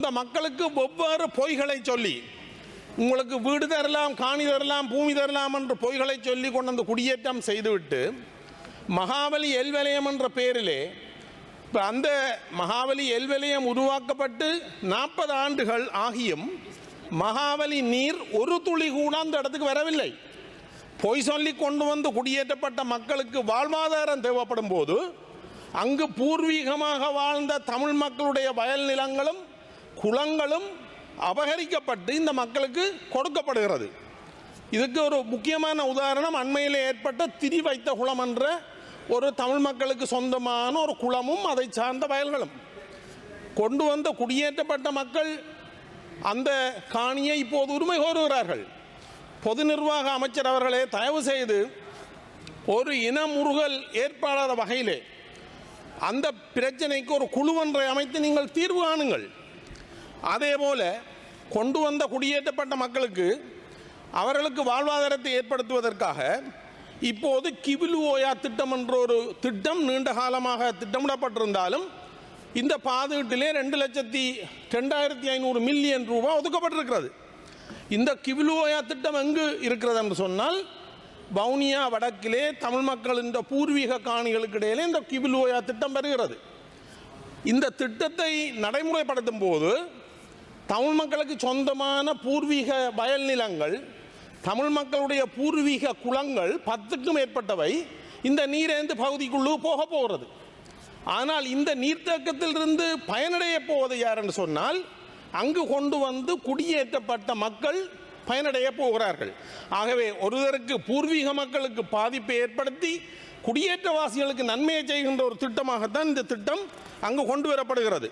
இந்த மக்களுக்கு வெவ்வேறு பொய்களை சொல்லி உங்களுக்கு வீடு தரலாம் காணி தரலாம் பூமி தரலாம் என்ற பொய்களை சொல்லி கொண்டு வந்து குடியேற்றம் செய்துவிட்டு மகாபலி எல்வலயம் என்ற பெயரிலே இப்போ அந்த மகாபலி எல்வலயம் உருவாக்கப்பட்டு நாற்பது ஆண்டுகள் ஆகியும் மகாபலி நீர் ஒரு துளி கூட அந்த இடத்துக்கு வரவில்லை. பொய் சொல்லி கொண்டு வந்து குடியேற்றப்பட்ட மக்களுக்கு வாழ்வாதாரம் தேவைப்படும் போது அங்கு பூர்வீகமாக வாழ்ந்த தமிழ் மக்களுடைய வயல் நிலங்களும் குளங்களும் அபகரிக்கப்பட்டு இந்த மக்களுக்கு கொடுக்கப்படுகிறது. இதுக்கு ஒரு முக்கியமான உதாரணம் அண்மையில் ஏற்பட்ட திரி வைத்த குளம் என்ற ஒரு தமிழ் மக்களுக்கு சொந்தமான ஒரு குளமும் அதை சார்ந்த வயல்களும். கொண்டு வந்த குடியேற்றப்பட்ட மக்கள் அந்த காணியை இப்போது உரிமை கோருகிறார்கள். பொது நிர்வாக அமைச்சர் அவர்களே தயவு செய்து ஒரு இன முறுகல் ஏற்படாத வகையிலே அந்த பிரச்சனைக்கு ஒரு குழுவொன்றை அமைத்து நீங்கள் தீர்வு காணுங்கள். அதே போல கொண்டு வந்த குடியேற்றப்பட்ட மக்களுக்கு அவர்களுக்கு வாழ்வாதாரத்தை ஏற்படுத்துவதற்காக இப்போது கிபிலு ஓயா திட்டம் என்ற ஒரு திட்டம் நீண்ட காலமாக திட்டமிடப்பட்டிருந்தாலும் இந்த பாதுகாட்டிலே ரெண்டு லட்சத்தி ரெண்டாயிரத்தி ஐநூறு மில்லியன் ரூபா ஒதுக்கப்பட்டிருக்கிறது. இந்த கிபிலு ஓயா திட்டம் எங்கு இருக்கிறது என்று சொன்னால் வவுனியா வடக்கிலே தமிழ் மக்களின் பூர்வீக காணிகளுக்கு இடையிலே இந்த கிபிலு ஓயா திட்டம் வருகிறது. இந்த திட்டத்தை நடைமுறைப்படுத்தும் போது தமிழ் மக்களுக்கு சொந்தமான பூர்வீக வயல் நிலங்கள் தமிழ் மக்களுடைய பூர்வீக குளங்கள் பத்துக்கும் மேற்பட்டவை. இந்த நீரேந்து பகுதிக்குள்ளே போக போகிறது. ஆனால் இந்த நீர்த்தேக்கத்திலிருந்து பயனடைய போவது யாருன்னு சொன்னால் அங்கு கொண்டு வந்து குடியேற்றப்பட்ட மக்கள் பயனடைய போகிறார்கள். ஆகவே ஒருவருக்கு பூர்வீக மக்களுக்கு பாதிப்பை ஏற்படுத்தி குடியேற்றவாசிகளுக்கு நன்மையை செய்கின்ற ஒரு திட்டமாகத்தான் இந்த திட்டம் அங்கு கொண்டு வரப்படுகிறது.